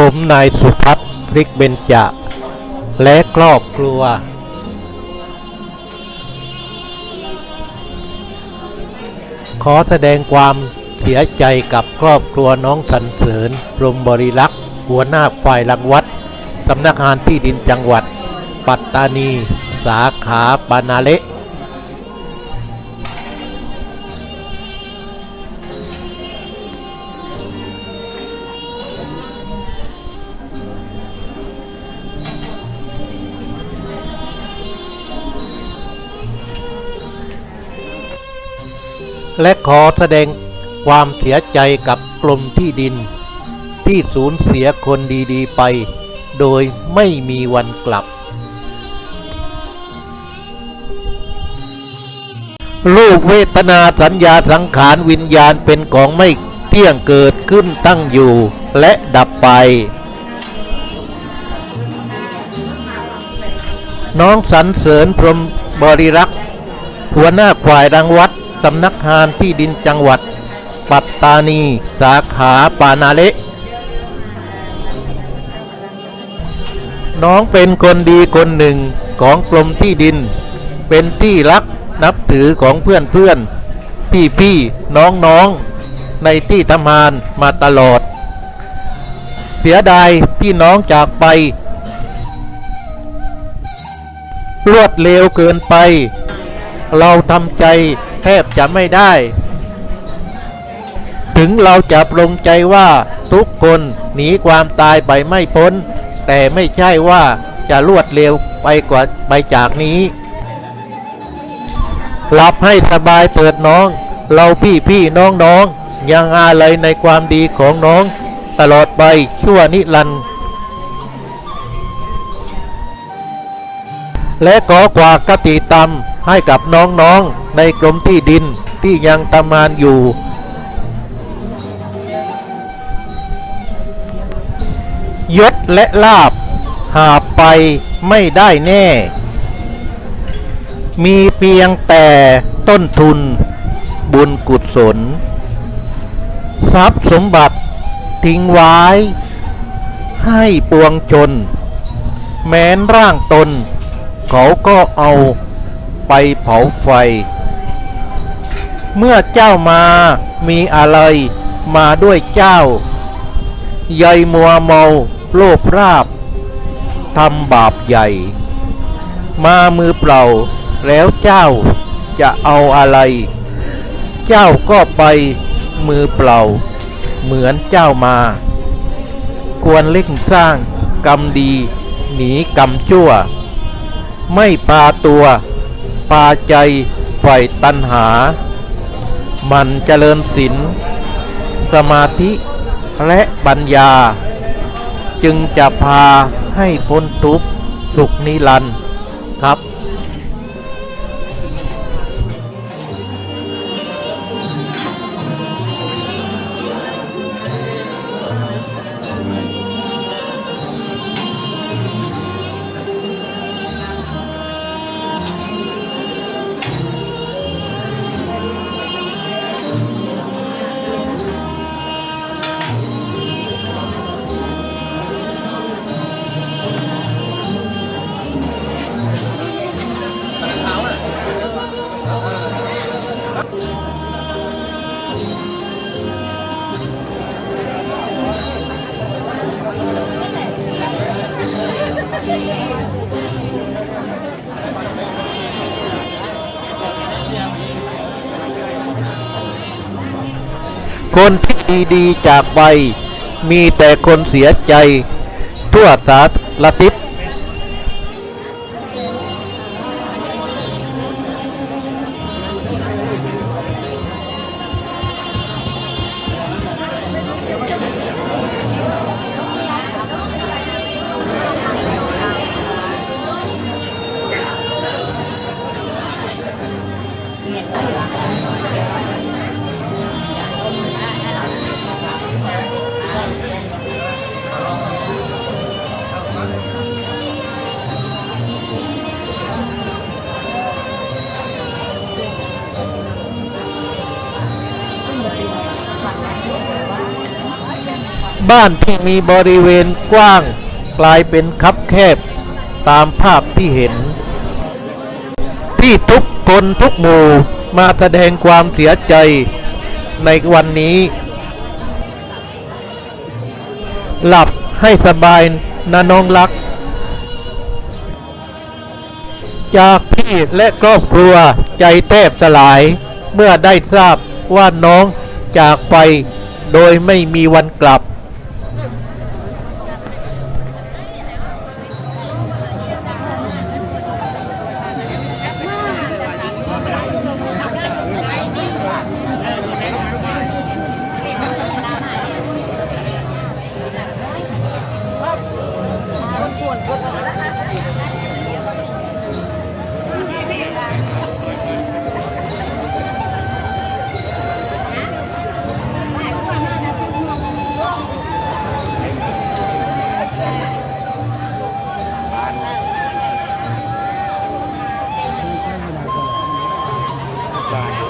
ผมนายสุพัฒน์พริกเบญจและครอบครัว ขอแสดงความเสียใจกับครอบครัวน้องสันเสริญพรมบริลักษ์หัวหน้าฝ่ายรังวัดสำนักงานที่ดินจังหวัด ปัตตานี สาขาปานาเละ และขอแสดงความเสียใจกับกรมที่ดิน ที่สูญเสียคนดีๆไป โดยไม่มีวันกลับ รูปเวทนาสัญญาสังขารวิญญาณเป็นของไม่เที่ยงเกิดขึ้นตั้งอยู่และดับไป น้องสรรเสริญพรหมบริรักษ์หัวหน้าฝ่ายรังวัด สำนักงานที่ดินจังหวัด ปัตตานี สาขาปานาเละน้องเป็นคนดีคนหนึ่งของกรมที่ดิน เป็นที่รักนับถือของเพื่อนเพื่อนพี่พี่น้องน้องในที่ทำงานมาตลอด เสียดายที่น้องจากไป รวดเร็วเกินไป เราทำใจแทบจะไม่ได้ ถึงเราจะปรงใจว่าทุกคนหนีความตายไปไม่พ้น แต่ไม่ใช่ว่าจะรวดเร็วไปกว่าไปจากนี้ หลับให้สบายเปิดน้อง เราพี่พี่น้องน้องยังอาลัยในความดีของน้อง ตลอดไปชั่วนิรันดร์และขอขวากกติธรร ให้กับน้องๆในกรมที่ดินที่ยังทำงานอยู่ ยศและลาบ หาไปไม่ได้แน่ มีเพียงแต่ต้นทุน บุญกุศล ทรัพย์สมบัติทิ้งไว้ ให้ปวงชน แม้นร่างตน เขาก็เอา ไปเผาไฟ เมื่อเจ้ามามีอะไรมาด้วยเจ้า ใยมัวเมาโลภราบทำบาปใหญ่ มามือเปล่าแล้วเจ้าจะเอาอะไร เจ้าก็ไปมือเปล่า เหมือนเจ้ามา ควรเล่งสร้างกรรมดี หนีกรรมชั่ว ไม่ปาตัว ปาใจไฟตัณหา มันเจริญศีลสมาธิและปัญญา จึงจะพาให้พ้นทุกข์สุขนิรันดร์ครับ คนที่ดีๆจากไป มีแต่คนเสียใจ ทั่วสารทิศ บ้านที่มีบริเวณกว้าง กลายเป็นคับแคบตามภาพที่เห็น ที่ทุกคนทุกหมู่มาแสดงความเสียใจในวันนี้ หลับให้สบายนะน้องรัก จากพี่และครอบครัวใจแทบสลาย เมื่อได้ทราบว่าน้องจากไปโดยไม่มีวันกลับ เ